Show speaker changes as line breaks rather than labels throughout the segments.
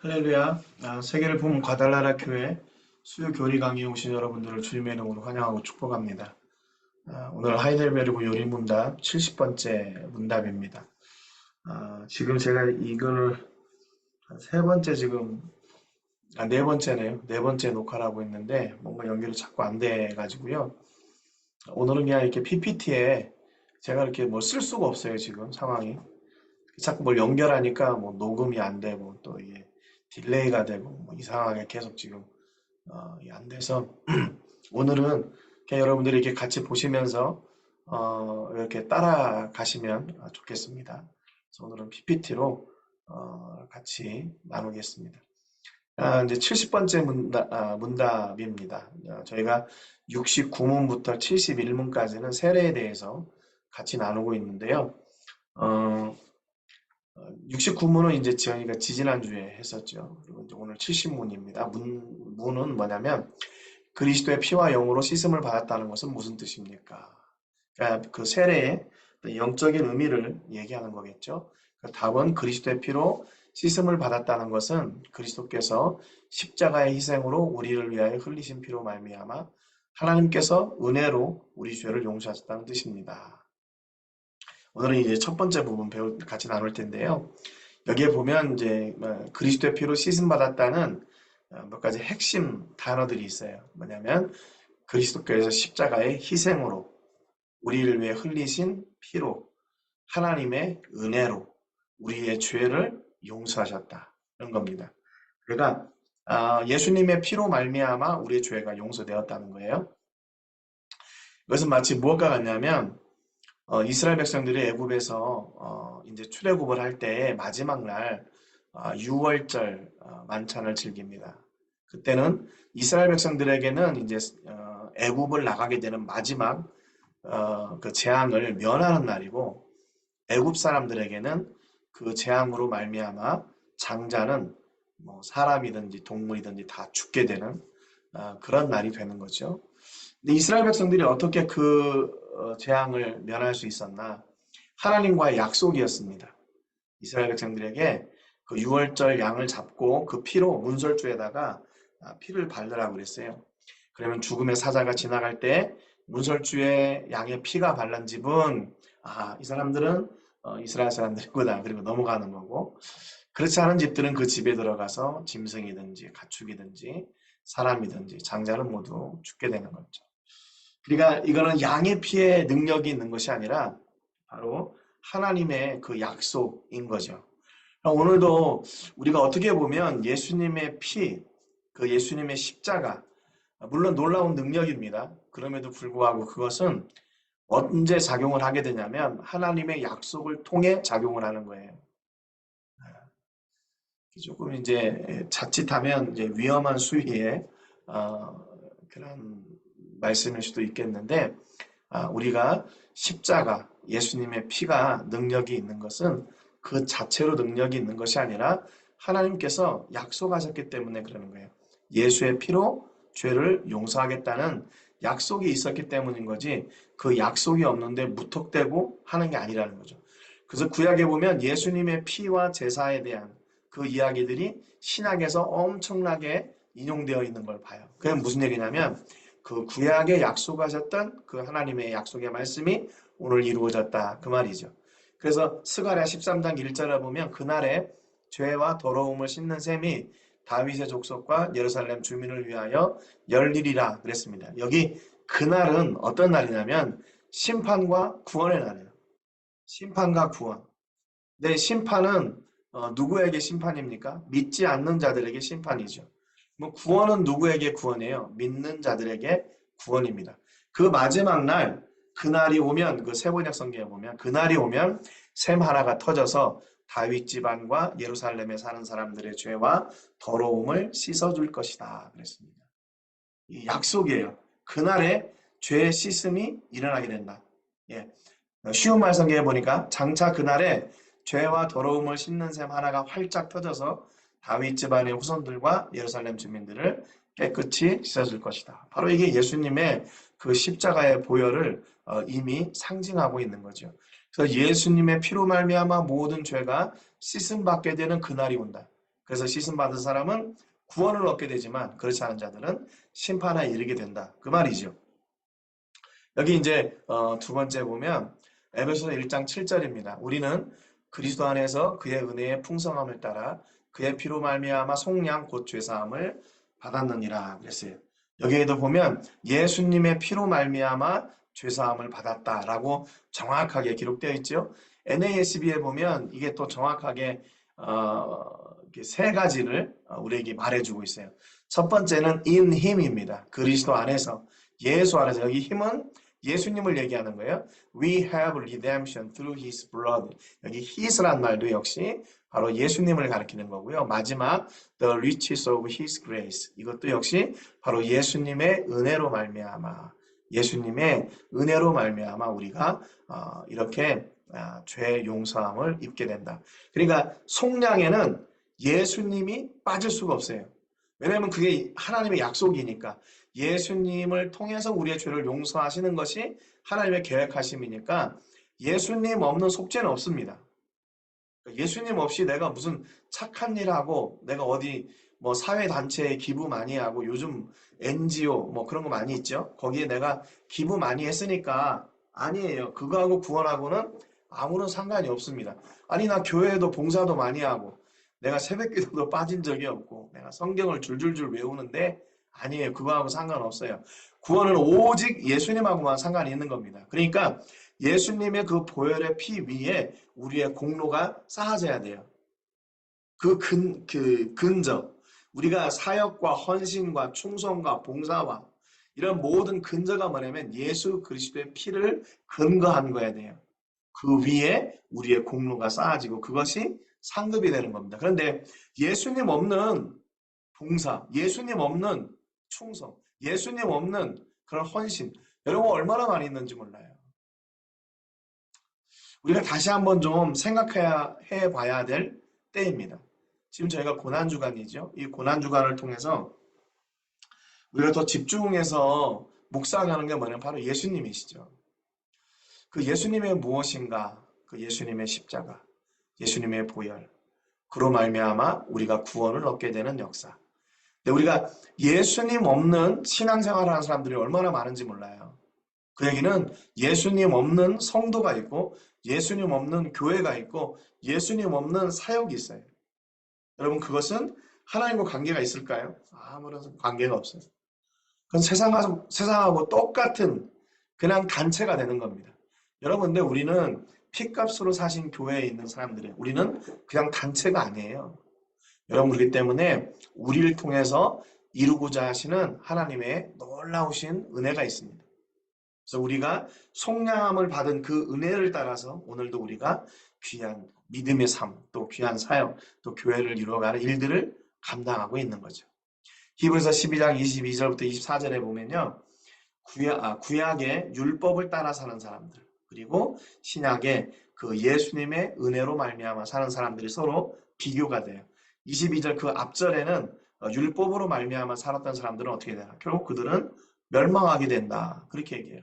할렐루야. 아, 세계를 봄 과달라라 교회 수요 교리 강의에 오신 여러분들을 주님의 이름으로 환영하고 축복합니다. 아, 오늘 하이델베르그 요리 문답 70번째 문답입니다. 아, 지금 제가 이걸 세 번째 지금 아, 네 번째네요. 네 번째 녹화를 하고 있는데 뭔가 연결이 자꾸 안 돼 가지고요. 오늘은 그냥 이렇게 PPT에 제가 이렇게 뭐쓸 수가 없어요, 지금 상황이. 자꾸 뭘 연결하니까 뭐 녹음이 안 되고 또 이게 딜레이가 되고 뭐 이상하게 계속 지금 어, 안 돼서 오늘은 여러분들이 이렇게 같이 보시면서 어, 이렇게 따라가시면 좋겠습니다. 그래서 오늘은 PPT로 어, 같이 나누겠습니다. 아, 이제 70번째 문답, 아, 문답입니다. 어, 저희가 69문부터 71문까지는 세례에 대해서 같이 나누고 있는데요. 어, 69문은 이제 저희가 지지난주에 했었죠. 그리고 이제 오늘 70문입니다. 문, 문은 뭐냐면 그리스도의 피와 영으로 씻음을 받았다는 것은 무슨 뜻입니까? 그러니까 그 세례의 영적인 의미를 얘기하는 거겠죠. 그 답은 그리스도의 피로 씻음을 받았다는 것은 그리스도께서 십자가의 희생으로 우리를 위하여 흘리신 피로 말미암아 하나님께서 은혜로 우리 죄를 용서하셨다는 뜻입니다. 오늘은 이제 첫 번째 부분 배울 같이 나눌 텐데요. 여기에 보면 이제 뭐 그리스도의 피로 씻음 받았다는 어, 몇 가지 핵심 단어들이 있어요. 뭐냐면 그리스도께서 십자가의 희생으로 우리를 위해 흘리신 피로 하나님의 은혜로 우리의 죄를 용서하셨다. 이런 겁니다. 그러니까 아, 예수님의 피로 말미암아 우리의 죄가 용서되었다는 거예요. 이것은 마치 무엇과 같냐면 어, 이스라엘 백성들이 애굽에서 어, 이제 출애굽을 할 때 마지막 날 어, 6월절 어, 만찬을 즐깁니다. 그때는 이스라엘 백성들에게는 이제 어, 애굽을 나가게 되는 마지막 어, 그 재앙을 면하는 날이고 애굽 사람들에게는 그 재앙으로 말미암아 장자는 뭐 사람이든지 동물이든지 다 죽게 되는 그런 날이 되는 거죠. 근데 이스라엘 백성들이 어떻게 그 어, 재앙을 면할 수 있었나? 하나님과의 약속이었습니다. 이스라엘 백성들에게 그 6월절 양을 잡고 그 피로 문설주에다가 아, 피를 바르라고 그랬어요. 그러면 죽음의 사자가 지나갈 때 문설주에 양의 피가 발란 집은 아, 이 사람들은 어, 이스라엘 사람들이구나. 그리고 넘어가는 거고 그렇지 않은 집들은 그 집에 들어가서 짐승이든지 가축이든지 사람이든지 장자는 모두 죽게 되는 거죠. 그러니까 이거는 양의 피에 능력이 있는 것이 아니라 바로 하나님의 그 약속인 거죠. 오늘도 우리가 어떻게 보면 예수님의 피, 그 예수님의 십자가, 물론 놀라운 능력입니다. 그럼에도 불구하고 그것은 언제 작용을 하게 되냐면 하나님의 약속을 통해 작용을 하는 거예요. 조금 이제 자칫하면 이제 위험한 수위의 어, 그런 말씀일 수도 있겠는데 아, 우리가 십자가 예수님의 피가 능력이 있는 것은 그 자체로 능력이 있는 것이 아니라 하나님께서 약속하셨기 때문에 그러는 거예요. 예수의 피로 죄를 용서하겠다는 약속이 있었기 때문인 거지 그 약속이 없는데 무턱대고 하는 게 아니라는 거죠. 그래서 구약에 보면 예수님의 피와 제사에 대한 그 이야기들이 신약에서 엄청나게 인용되어 있는 걸 봐요. 그게 무슨 얘기냐면 그 구약에 약속하셨던 그 하나님의 약속의 말씀이 오늘 이루어졌다. 그 말이죠. 그래서 스가랴 13장 1절에 보면 그날에 죄와 더러움을 씻는 셈이 다윗의 족속과 예루살렘 주민을 위하여 열리리라 그랬습니다. 여기 그날은 어떤 날이냐면 심판과 구원의 날이에요. 심판과 구원. 네, 심판은 어, 누구에게 심판입니까? 믿지 않는 자들에게 심판이죠. 뭐 구원은 누구에게 구원이에요? 믿는 자들에게 구원입니다. 그 마지막 날 그날이 오면 그 세번역 성경에 보면 그날이 오면 샘 하나가 터져서 다윗 집안과 예루살렘에 사는 사람들의 죄와 더러움을 씻어줄 것이다 그랬습니다. 이 약속이에요. 그날에 죄의 씻음이 일어나게 된다. 예. 쉬운 말 성경에 보니까 장차 그날에 죄와 더러움을 씻는 샘 하나가 활짝 터져서 다윗 집안의 후손들과 예루살렘 주민들을 깨끗이 씻어줄 것이다. 바로 이게 예수님의 그 십자가의 보혈을 어, 이미 상징하고 있는 거죠. 그래서 예수님의 피로 말미암아 모든 죄가 씻음 받게 되는 그날이 온다. 그래서 씻음 받은 사람은 구원을 얻게 되지만 그렇지 않은 자들은 심판에 이르게 된다. 그 말이죠. 여기 이제 어, 두 번째 보면 에베소서 1장 7절입니다. 우리는 그리스도 안에서 그의 은혜의 풍성함을 따라 그의 피로 말미암아 속량 곧 죄사함을 받았느니라 그랬어요. 여기에도 보면 예수님의 피로 말미암아 죄사함을 받았다라고 정확하게 기록되어 있죠. NASB에 보면 이게 또 정확하게 어, 세 가지를 어, 우리에게 말해주고 있어요. 첫 번째는 in him입니다. 그리스도 안에서 예수 안에서 여기 힘은 예수님을 얘기하는 거예요. We have redemption through his blood. 여기 his란 말도 역시 바로 예수님을 가리키는 거고요. 마지막 the riches of his grace. 이것도 역시 바로 예수님의 은혜로 말미암아 예수님의 은혜로 말미암아 우리가 어, 이렇게 아, 죄 용서함을 입게 된다. 그러니까 속량에는 예수님이 빠질 수가 없어요. 왜냐하면 그게 하나님의 약속이니까 예수님을 통해서 우리의 죄를 용서하시는 것이 하나님의 계획하심이니까 예수님 없는 속죄는 없습니다. 그러니까 예수님 없이 내가 무슨 착한 일 하고 내가 어디 뭐 사회단체에 기부 많이 하고 요즘 NGO 뭐 그런 거 많이 있죠. 거기에 내가 기부 많이 했으니까 아니에요. 그거하고 구원하고는 아무런 상관이 없습니다. 아니 나 교회에도 봉사도 많이 하고 내가 새벽기도도 빠진 적이 없고 내가 성경을 줄줄줄 외우는데 아니에요. 그거하고 상관없어요. 구원은 오직 예수님하고만 상관이 있는 겁니다. 그러니까 예수님의 그 보혈의 피 위에 우리의 공로가 쌓아져야 돼요. 그 근, 그 근저, 우리가 사역과 헌신과 충성과 봉사와 이런 모든 근저가 뭐냐면 예수 그리스도의 피를 근거한 거야 돼요. 그 위에 우리의 공로가 쌓아지고 그것이 상급이 되는 겁니다. 그런데 예수님 없는 봉사, 예수님 없는 충성, 예수님 없는 그런 헌신, 여러분 얼마나 많이 있는지 몰라요. 우리가 다시 한번 좀 생각해야 해 봐야 될 때입니다. 지금 저희가 고난 주간이죠. 이 고난 주간을 통해서 우리가 더 집중해서 묵상하는 게 뭐냐면 바로 예수님이시죠. 그 예수님의 무엇인가? 그 예수님의 십자가, 예수님의 보혈, 그로 말미암아 우리가 구원을 얻게 되는 역사. 우리가 예수님 없는 신앙생활을 하는 사람들이 얼마나 많은지 몰라요. 그 얘기는 예수님 없는 성도가 있고 예수님 없는 교회가 있고 예수님 없는 사역이 있어요. 여러분 그것은 하나님과 관계가 있을까요? 아무런 관계가 없어요. 그건 세상하고, 세상하고 똑같은 그냥 단체가 되는 겁니다. 여러분 근데 우리는 피값으로 사신 교회에 있는 사람들이 우리는 그냥 단체가 아니에요. 여러분 그렇기 때문에 우리를 통해서 이루고자 하시는 하나님의 놀라우신 은혜가 있습니다. 그래서 우리가 속량함을 받은 그 은혜를 따라서 오늘도 우리가 귀한 믿음의 삶, 또 귀한 사역, 또 교회를 이루어가는 일들을 감당하고 있는 거죠. 히브리서 12장 22절부터 24절에 보면요. 구약, 아, 구약의 율법을 따라 사는 사람들, 그리고 신약의 그 예수님의 은혜로 말미암아 사는 사람들이 서로 비교가 돼요. 22절 그 앞절에는 어, 율법으로 말미암아 살았던 사람들은 어떻게 되나? 결국 그들은 멸망하게 된다. 그렇게 얘기해요.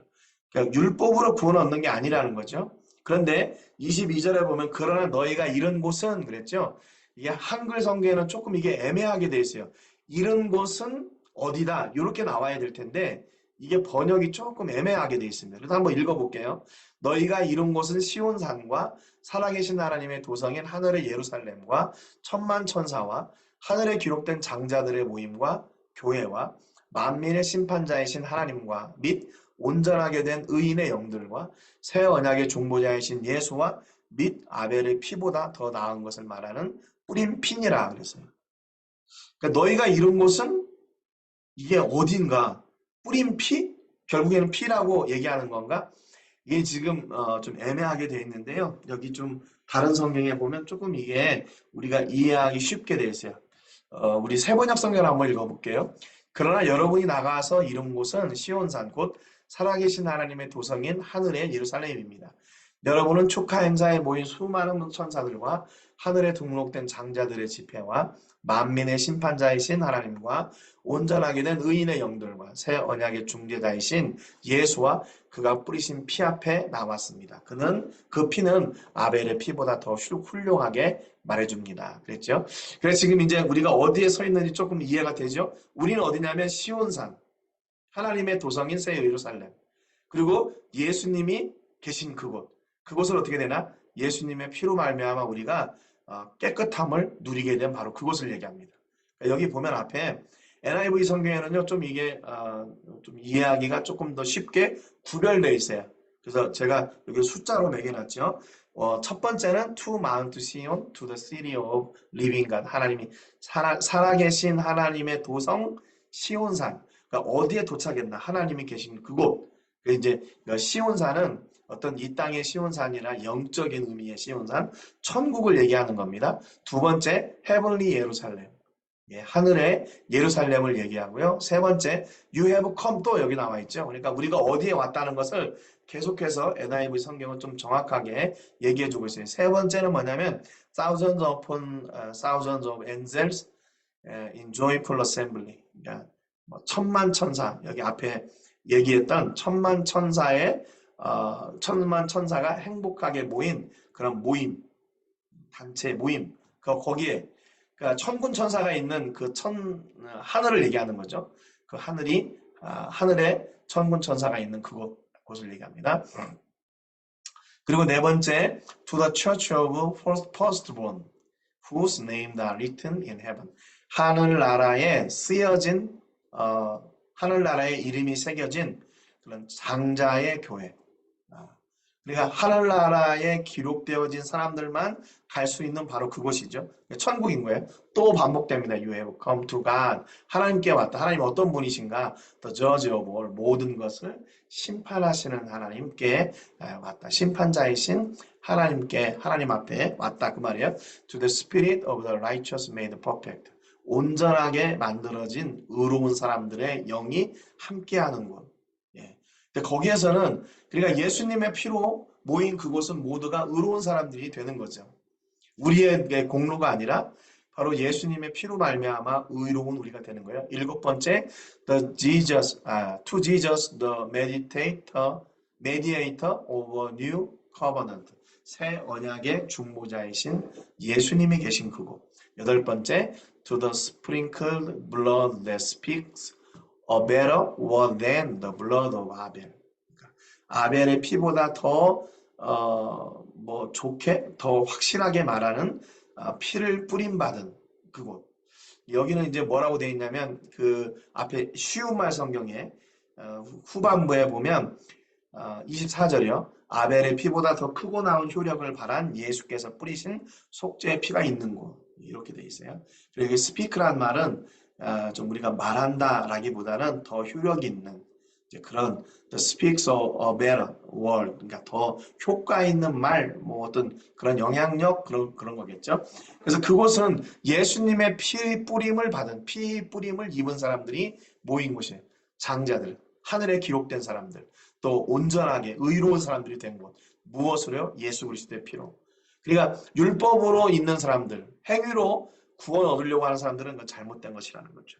그러니까 율법으로 구원 얻는 게 아니라는 거죠. 그런데 22절에 보면 그러나 너희가 이런 곳은 그랬죠. 이게 한글 성경에는 조금 이게 애매하게 돼 있어요. 이런 곳은 어디다 이렇게 나와야 될 텐데 이게 번역이 조금 애매하게 돼 있습니다. 그래서 한번 읽어볼게요. 너희가 이룬 곳은 시온산과 살아계신 하나님의 도성인 하늘의 예루살렘과 천만 천사와 하늘에 기록된 장자들의 모임과 교회와 만민의 심판자이신 하나님과 및 온전하게 된 의인의 영들과 새 언약의 중보자이신 예수와 및 아벨의 피보다 더 나은 것을 말하는 뿌린 핀이라 그랬어요. 그러니까 너희가 이룬 곳은 이게 어딘가 뿌린 피? 결국에는 피라고 얘기하는 건가? 이게 지금 어, 좀 애매하게 되어 있는데요. 여기 좀 다른 성경에 보면 조금 이게 우리가 이해하기 쉽게 되어 있어요. 어, 우리 세번역 성경을 한번 읽어볼게요. 그러나 여러분이 나가서 이룬 곳은 시온산 곧 살아계신 하나님의 도성인 하늘의 예루살렘입니다. 여러분은 축하 행사에 모인 수많은 천사들과 하늘에 등록된 장자들의 집회와 만민의 심판자이신 하나님과 온전하게 된 의인의 영들과 새 언약의 중재자이신 예수와 그가 뿌리신 피 앞에 나왔습니다. 그는 그 피는 아벨의 피보다 더 훌- 훌륭하게 말해줍니다. 그랬죠? 그래서 지금 이제 우리가 어디에 서 있는지 조금 이해가 되죠? 우리는 어디냐면 시온산, 하나님의 도성인 새 예루살렘, 그리고 예수님이 계신 그곳, 그곳을 어떻게 되나? 예수님의 피로 말미암아 우리가 어, 깨끗함을 누리게 된 바로 그곳을 얘기합니다. 그러니까 여기 보면 앞에 NIV 성경에는요 좀 이게 어, 좀 이해하기가 조금 더 쉽게 구별되어 있어요. 그래서 제가 여기 숫자로 매겨놨죠. 어, 첫 번째는 to Mount Sion, to the city of living God. 하나님이 살아, 살아계신 하나님의 도성 시온산. 그러니까 어디에 도착했나? 하나님이 계신 그곳. 그 이제 그 시온산은 어떤 이 땅의 시온산이나 영적인 의미의 시온산, 천국을 얘기하는 겁니다. 두 번째, 헤븐리 예루살렘. 예, 하늘의 예루살렘을 얘기하고요. 세 번째, you have come 또 여기 나와 있죠. 그러니까 우리가 어디에 왔다는 것을 계속해서 NIV 성경은 좀 정확하게 얘기해 주고 있어요. 세 번째는 뭐냐면 thousands upon uh, thousands of angels uh, in joyful assembly. 그러니까 뭐 천만 천사 여기 앞에 얘기했던 천만 천사의 어, 천만 천사가 행복하게 모인 그런 모임 단체 모임 그 거기에 그러니까 천군 천사가 있는 그 천 하늘을 얘기하는 거죠. 그 하늘이 아, 하늘에 천군 천사가 있는 그곳 곳을 얘기합니다. 그리고 네 번째 to the church of first firstborn whose names are written in heaven 하늘나라에 쓰여진 어, 하늘나라의 이름이 새겨진 그런 장자의 교회. 아, 그러니까 하늘 나라에 기록되어진 사람들만 갈 수 있는 바로 그곳이죠. 천국인 거예요. 또 반복됩니다. You have come to God. 하나님께 왔다. 하나님 어떤 분이신가? The judge of all. 모든 것을 심판하시는 하나님께 아, 왔다. 심판자이신 하나님께 하나님 앞에 왔다 그 말이에요. To the spirit of the righteous made perfect. 온전하게 만들어진 의로운 사람들의 영이 함께하는 곳. 거기에서는 그러니까 예수님의 피로 모인 그곳은 모두가 의로운 사람들이 되는 거죠. 우리의 공로가 아니라 바로 예수님의 피로 말미암아 의로운 우리가 되는 거예요. 일곱 번째, the Jesus, 아, to Jesus, the meditator, mediator a new covenant. 새 언약의 중보자이신 예수님이 계신 그곳. 여덟 번째, to the sprinkled blood that speaks a better word than the blood of Abel. 그러니까 아벨의 피보다 더, 어, 뭐, 좋게, 더 확실하게 말하는 어, 피를 뿌림받은 그곳. 여기는 이제 뭐라고 되어 있냐면, 그 앞에 쉬운 말 성경에, 어, 후- 후반부에 보면, 어, 24절이요. 아벨의 피보다 더 크고 나은 효력을 바란 예수께서 뿌리신 속죄의 피가 있는 곳. 이렇게 되어 있어요. 그리고 이 스피크란 말은 아, 좀 우리가 말한다라기보다는 더 효력 있는 그런 speaks a better word 그러니까 더 효과 있는 말, 뭐 어떤 그런 영향력 그런 그런 거겠죠. 그래서 그곳은 예수님의 피 뿌림을 받은 피 뿌림을 입은 사람들이 모인 곳이에요. 장자들, 하늘에 기록된 사람들, 또 온전하게 의로운 사람들이 된 곳. 무엇으로요? 예수 그리스도의 피로. 그러니까 율법으로 있는 사람들, 행위로 구원 얻으려고 하는 사람들은 그건 잘못된 것이라는 거죠.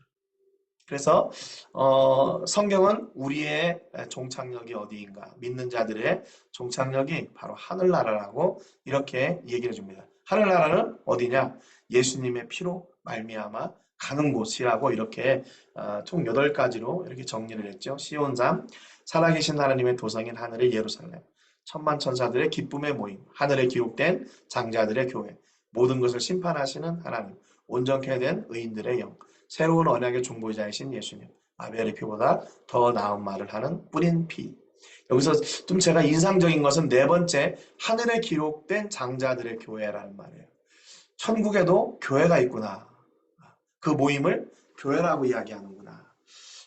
그래서 어, 성경은 우리의 종착역이 어디인가 믿는 자들의 종착역이 바로 하늘나라라고 이렇게 얘기해 줍니다. 하늘나라는 어디냐? 예수님의 피로 말미암아 가는 곳이라고 이렇게 어, 총 8가지로 이렇게 정리를 했죠. 시온산, 살아계신 하나님의 도성인 하늘의 예루살렘, 천만 천사들의 기쁨의 모임, 하늘에 기록된 장자들의 교회, 모든 것을 심판하시는 하나님, 온전케 된 의인들의 영, 새로운 언약의 중보자이신 예수님, 아벨의 피보다 더 나은 말을 하는 뿌린 피. 여기서 좀 제가 인상적인 것은 네 번째, 하늘에 기록된 장자들의 교회라는 말이에요. 천국에도 교회가 있구나. 그 모임을 교회라고 이야기하는구나.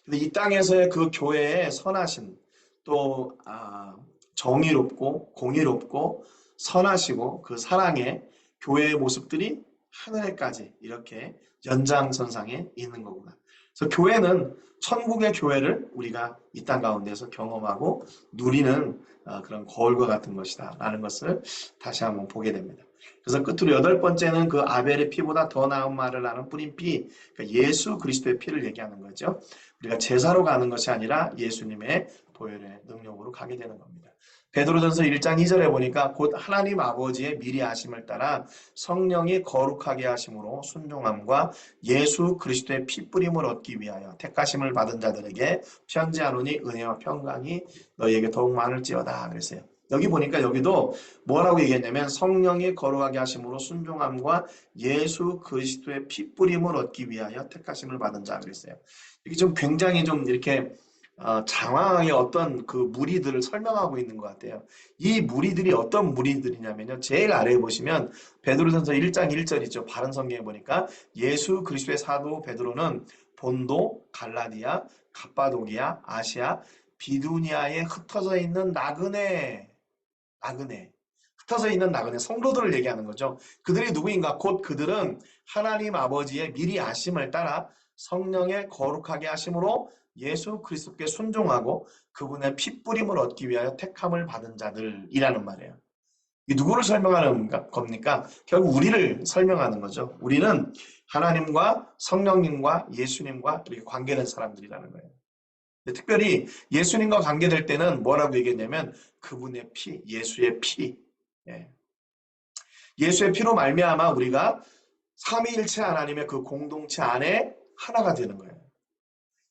근데 이 땅에서의 그 교회의 선하신, 또, 아, 정의롭고, 공의롭고, 선하시고, 그 사랑의 교회의 모습들이 하늘에까지 이렇게 연장선상에 있는 거구나. 그래서 교회는 천국의 교회를 우리가 이 땅 가운데서 경험하고 누리는 어, 그런 거울과 같은 것이다 라는 것을 다시 한번 보게 됩니다. 그래서 끝으로 여덟 번째는 그 아벨의 피보다 더 나은 말을 하는 뿌린 피, 그러니까 예수 그리스도의 피를 얘기하는 거죠. 우리가 제사로 가는 것이 아니라 예수님의 보혈의 능력으로 가게 되는 겁니다. 베드로전서 1장 2절에 보니까 곧 하나님 아버지의 미리 하심을 따라 성령이 거룩하게 하심으로 순종함과 예수 그리스도의 피 뿌림을 얻기 위하여 택하심을 받은 자들에게 편지하노니 은혜와 평강이 너희에게 더욱 많을지어다 그랬어요. 여기 보니까 여기도 뭐라고 얘기했냐면 성령이 거룩하게 하심으로 순종함과 예수 그리스도의 피 뿌림을 얻기 위하여 택하심을 받은 자 그랬어요. 이게 좀 굉장히 좀 이렇게 어, 장황하게 어떤 그 무리들을 설명하고 있는 것 같아요. 이 무리들이 어떤 무리들이냐면요. 제일 아래에 보시면 베드로전서 1장 1절이죠. 바른 성경에 보니까 예수 그리스도의 사도 베드로는 본도, 갈라디아, 갑바도기아, 아시아, 비두니아에 흩어져 있는 나그네, 나그네, 흩어져 있는 나그네 성도들을 얘기하는 거죠. 그들이 누구인가? 곧 그들은 하나님 아버지의 미리 아심을 따라 성령의 거룩하게 하심으로 예수 그리스도께 순종하고 그분의 핏뿌림을 얻기 위하여 택함을 받은 자들이라는 말이에요. 이 누구를 설명하는 겁니까? 결국 우리를 설명하는 거죠. 우리는 하나님과 성령님과 예수님과 이렇게 관계된 사람들이라는 거예요. 특별히 예수님과 관계될 때는 뭐라고 얘기했냐면 그분의 피, 예수의 피. 예. 예수의 피로 말미암아 우리가 삼위일체 하나님의 그 공동체 안에 하나가 되는 거예요.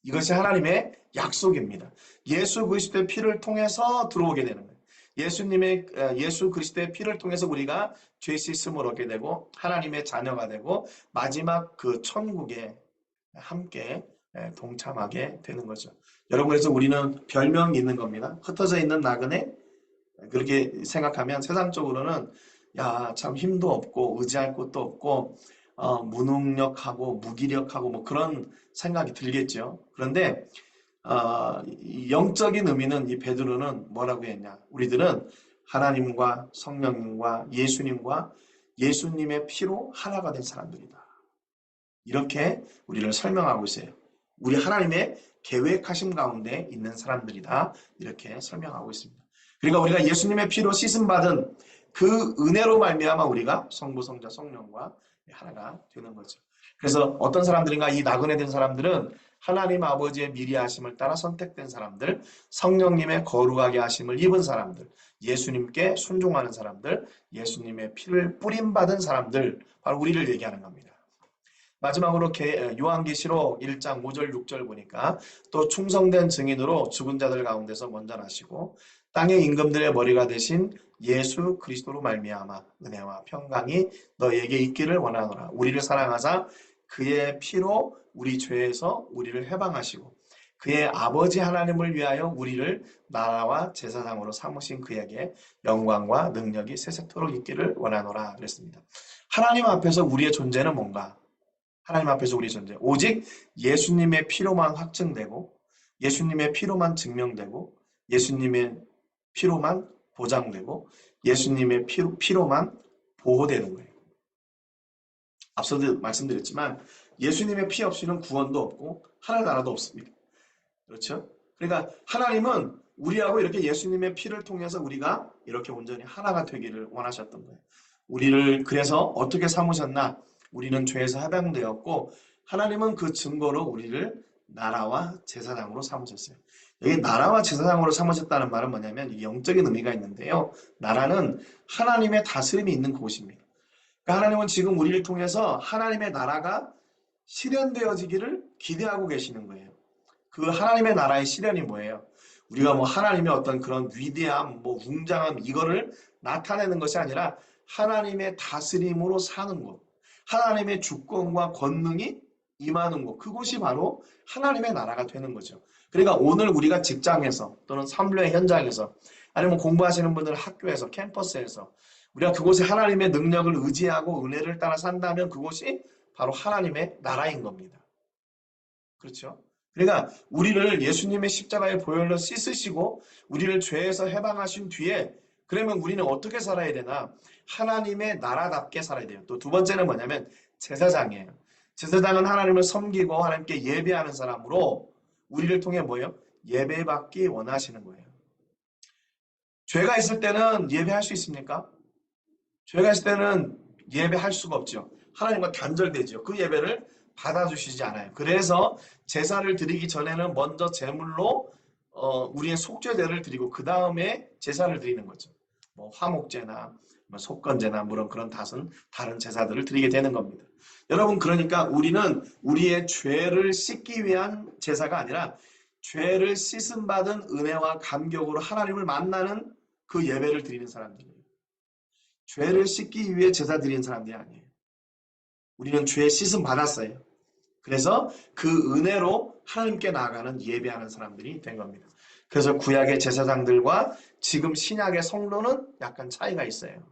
이것이 하나님의 약속입니다. 예수 그리스도의 피를 통해서 들어오게 되는 거예요. 예수님의 예수 그리스도의 피를 통해서 우리가 죄 씻음을 얻게 되고 하나님의 자녀가 되고 마지막 그 천국에 함께 동참하게 되는 거죠. 여러분 그래서 우리는 별명이 있는 겁니다. 흩어져 있는 나그네 그렇게 생각하면 세상적으로는 야 참 힘도 없고 의지할 곳도 없고 어, 무능력하고 무기력하고 뭐 그런 생각이 들겠죠. 그런데 어, 영적인 의미는 이 베드로는 뭐라고 했냐? 우리들은 하나님과 성령님과 예수님과 예수님의 피로 하나가 된 사람들이다. 이렇게 우리를 설명하고 있어요. 우리 하나님의 계획하심 가운데 있는 사람들이다. 이렇게 설명하고 있습니다. 그러니까 우리가 예수님의 피로 씻음 받은 그 은혜로 말미암아 우리가 성부 성자 성령과 하나가 되는 거죠. 그래서 어떤 사람들인가 이 나그네 된 사람들은 하나님 아버지의 미리 하심을 따라 선택된 사람들, 성령님의 거룩하게 하심을 입은 사람들, 예수님께 순종하는 사람들, 예수님의 피를 뿌림 받은 사람들, 바로 우리를 얘기하는 겁니다. 마지막으로 요한계시록 1장 5절 6절 보니까 또 충성된 증인으로 죽은 자들 가운데서 먼저 나시고 땅의 임금들의 머리가 되신 예수 그리스도로 말미암아 은혜와 평강이 너에게 있기를 원하노라. 우리를 사랑하사 그의 피로 우리 죄에서 우리를 해방하시고 그의 아버지 하나님을 위하여 우리를 나라와 제사장으로 삼으신 그에게 영광과 능력이 세세토록 있기를 원하노라 그랬습니다. 하나님 앞에서 우리의 존재는 뭔가? 하나님 앞에서 우리의 존재. 오직 예수님의 피로만 확증되고 예수님의 피로만 증명되고 예수님의 피로만 보장되고 예수님의 피로, 피로만 보호되는 거예요. 앞서도 말씀드렸지만 예수님의 피 없이는 구원도 없고 하늘 나라도 없습니다. 그렇죠? 그러니까 하나님은 우리하고 이렇게 예수님의 피를 통해서 우리가 이렇게 온전히 하나가 되기를 원하셨던 거예요. 우리를 그래서 어떻게 삼으셨나? 우리는 죄에서 해방되었고 하나님은 그 증거로 우리를 나라와 제사장으로 삼으셨어요. 여기 나라와 제사장으로 삼으셨다는 말은 뭐냐면 영적인 의미가 있는데요. 나라는 하나님의 다스림이 있는 곳입니다. 그러니까 하나님은 지금 우리를 통해서 하나님의 나라가 실현되어지기를 기대하고 계시는 거예요. 그 하나님의 나라의 실현이 뭐예요? 우리가 뭐 하나님의 어떤 그런 위대함, 뭐 웅장함 이거를 나타내는 것이 아니라 하나님의 다스림으로 사는 곳, 하나님의 주권과 권능이 임하는 곳, 그곳이 바로 하나님의 나라가 되는 거죠. 그러니까 오늘 우리가 직장에서 또는 삼로의 현장에서 아니면 공부하시는 분들 학교에서 캠퍼스에서 우리가 그곳에 하나님의 능력을 의지하고 은혜를 따라 산다면 그곳이 바로 하나님의 나라인 겁니다. 그렇죠? 그러니까 우리를 예수님의 십자가의 보혈로 씻으시고 우리를 죄에서 해방하신 뒤에 그러면 우리는 어떻게 살아야 되나? 하나님의 나라답게 살아야 돼요. 또 두 번째는 뭐냐면 제사장이에요. 제사장은 하나님을 섬기고 하나님께 예배하는 사람으로 우리를 통해 뭐예요? 예배받기 원하시는 거예요. 죄가 있을 때는 예배할 수 있습니까? 죄가 있을 때는 예배할 수가 없죠. 하나님과 단절되죠. 그 예배를 받아주시지 않아요. 그래서 제사를 드리기 전에는 먼저 제물로 어, 우리의 속죄제를 드리고 그 다음에 제사를 드리는 거죠. 뭐 화목제나 뭐 속건제나 물론 그런 다른 다른 제사들을 드리게 되는 겁니다. 여러분 그러니까 우리는 우리의 죄를 씻기 위한 제사가 아니라 죄를 씻음 받은 은혜와 감격으로 하나님을 만나는 그 예배를 드리는 사람들이에요. 죄를 씻기 위해 제사 드리는 사람들이 아니에요. 우리는 죄 씻음 받았어요. 그래서 그 은혜로 하나님께 나아가는 예배하는 사람들이 된 겁니다. 그래서 구약의 제사장들과 지금 신약의 성도는 약간 차이가 있어요.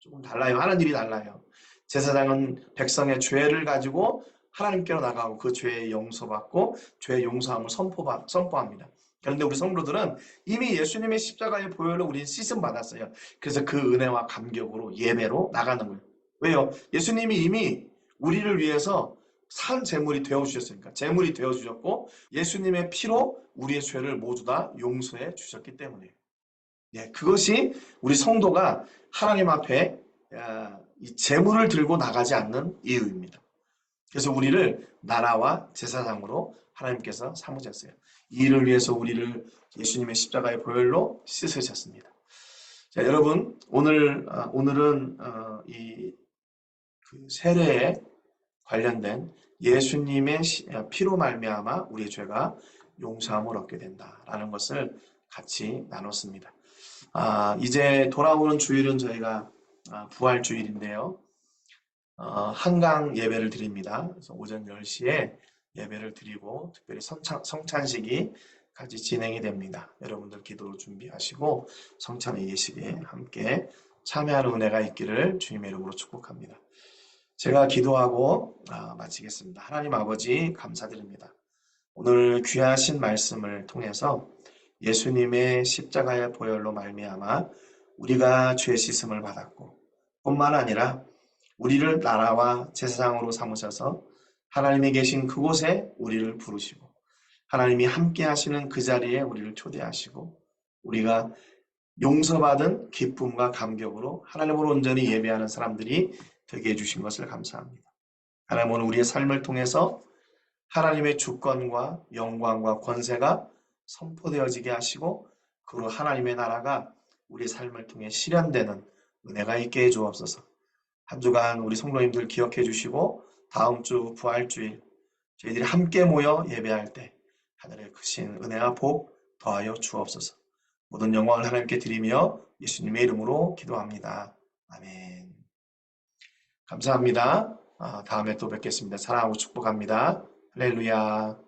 조금 달라요. 하는 일이 달라요. 제사장은 백성의 죄를 가지고 하나님께로 나가고 그 죄의 용서받고 죄의 용서함을 선포, 선포합니다. 그런데 우리 성도들은 이미 예수님의 십자가의 보혈로 우리는 씻음 받았어요. 그래서 그 은혜와 감격으로 예배로 나가는 거예요. 왜요? 예수님이 이미 우리를 위해서 산 제물이 되어 주셨으니까 제물이 되어 주셨고 예수님의 피로 우리의 죄를 모두 다 용서해 주셨기 때문이에요. 예, 그것이 우리 성도가 하나님 앞에 이 제물을 들고 나가지 않는 이유입니다. 그래서 우리를 나라와 제사장으로 하나님께서 삼으셨어요. 이 일을 위해서 우리를 예수님의 십자가의 보혈로 씻으셨습니다. 자, 여러분 오늘 어, 오늘은 어, 이그 세례에 관련된 예수님의 어, 피로 말미암아 우리의 죄가 용서함을 얻게 된다라는 것을 같이 나눴습니다. 아, 이제 돌아오는 주일은 저희가 아, 부활 주일인데요. 어, 한강 예배를 드립니다. 그래서 오전 10시에 예배를 드리고 특별히 성찬, 성찬식이 같이 진행이 됩니다. 여러분들 기도 준비하시고 성찬의 예식에 함께 참여하는 은혜가 있기를 주님의 이름으로 축복합니다. 제가 기도하고 아, 마치겠습니다. 하나님 아버지 감사드립니다. 오늘 귀하신 말씀을 통해서 예수님의 십자가의 보혈로 말미암아 우리가 죄 씻음을 받았고 뿐만 아니라 우리를 나라와 제사장으로 삼으셔서 하나님이 계신 그곳에 우리를 부르시고 하나님이 함께 하시는 그 자리에 우리를 초대하시고 우리가 용서받은 기쁨과 감격으로 하나님을 온전히 예배하는 사람들이 되게 해주신 것을 감사합니다. 하나님은 우리의 삶을 통해서 하나님의 주권과 영광과 권세가 선포되어지게 하시고 그로 하나님의 나라가 우리 삶을 통해 실현되는 은혜가 있게 해주옵소서. 한 주간 우리 성도님들 기억해 주시고 다음 주 부활주일 저희들이 함께 모여 예배할 때 하늘의 크신 은혜와 복 더하여 주옵소서. 모든 영광을 하나님께 드리며 예수님의 이름으로 기도합니다. 아멘. 감사합니다. 아, 다음에 또 뵙겠습니다. 사랑하고 축복합니다. 할렐루야.